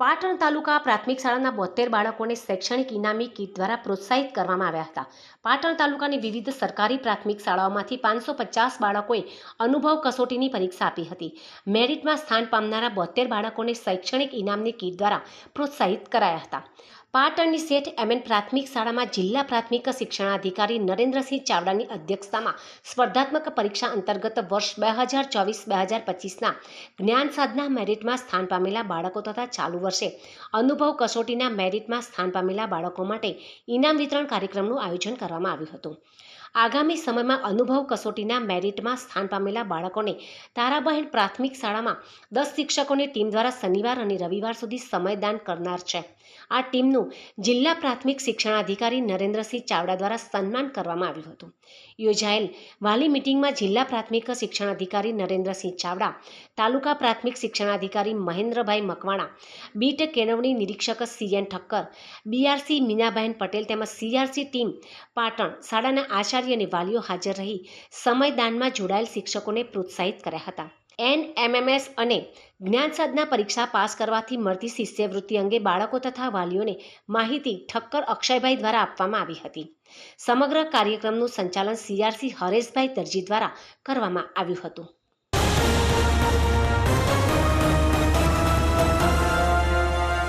પાટણ તાલુકા પ્રાથમિક શાળાના બોતેર બાળકોને શૈક્ષણિક ઇનામી કીટ દ્વારા પ્રોત્સાહિત કરવામાં આવ્યા હતા. પાટણ તાલુકાની વિવિધ સરકારી પ્રાથમિક શાળાઓમાંથી પાંચસો પચાસ બાળકોએ અનુભવ કસોટીની પરીક્ષા આપી હતી. મેરિટમાં સ્થાન પામનારા બોતેર બાળકોને શૈક્ષણિક ઇનામની કીટ દ્વારા પ્રોત્સાહિત કરાયા હતા. પાટણની શેઠ એમએન પ્રાથમિક શાળામાં જિલ્લા પ્રાથમિક શિક્ષણાધિકારી નરેન્દ્રસિંહ ચાવડાની અધ્યક્ષતામાં સ્પર્ધાત્મક પરીક્ષા અંતર્ગત વર્ષ બે હજાર ચોવીસ બે હજાર પચીસના જ્ઞાન સાધના મેરિટમાં સ્થાન પામેલા બાળકો તથા ચાલુ વર્ષે. અનુભવ કસોટીના મેરિટમાં સ્થાન પામેલા બાળકો માટે ઇનામ વિતરણ કાર્યક્રમનું આયોજન કરવામાં આવ્યું હતું. આગામી સમયમાં અનુભવ કસોટીના મેરિટમાં સ્થાન પામેલા બાળકોને તારાબહેન પ્રાથમિક શાળામાં દસ શિક્ષકોની ટીમ દ્વારા શનિવાર અને રવિવાર સુધી સમયદાન કરનાર છે. આ ટીમનું જિલ્લા પ્રાથમિક શિક્ષણાધિકારી નરેન્દ્રસિંહ ચાવડા દ્વારા સન્માન કરવામાં આવ્યું હતું. યોજાયેલ વાલી મિટિંગમાં જિલ્લા પ્રાથમિક શિક્ષણાધિકારી નરેન્દ્રસિંહ ચાવડા, તાલુકા પ્રાથમિક શિક્ષણાધિકારી મહેન્દ્રભાઈ મકવાણા, બીટ કેળવણી નિરીક્ષક સીએન ઠક્કર બીઆરસી મીનાબહેન પટેલ તેમજ સીઆરસી ટીમ પાટણ શાળાના આચાર્ય અને વાલીઓ હાજર રહી સમયદાનમાં જોડાયેલ શિક્ષકોને પ્રોત્સાહિત કર્યા હતા. એનએમએમએસ અને જ્ઞાન સાધના પરીક્ષા પાસ કરવાથી મળતી શિષ્યવૃત્તિ અંગે બાળકો તથા વાલીઓને માહિતી ઠક્કર અક્ષયભાઈ દ્વારા આપવામાં આવી હતી. સમગ્ર કાર્યક્રમનું સંચાલન સીઆરસી હરેશભાઈ દરજી દ્વારા કરવામાં આવ્યું હતું.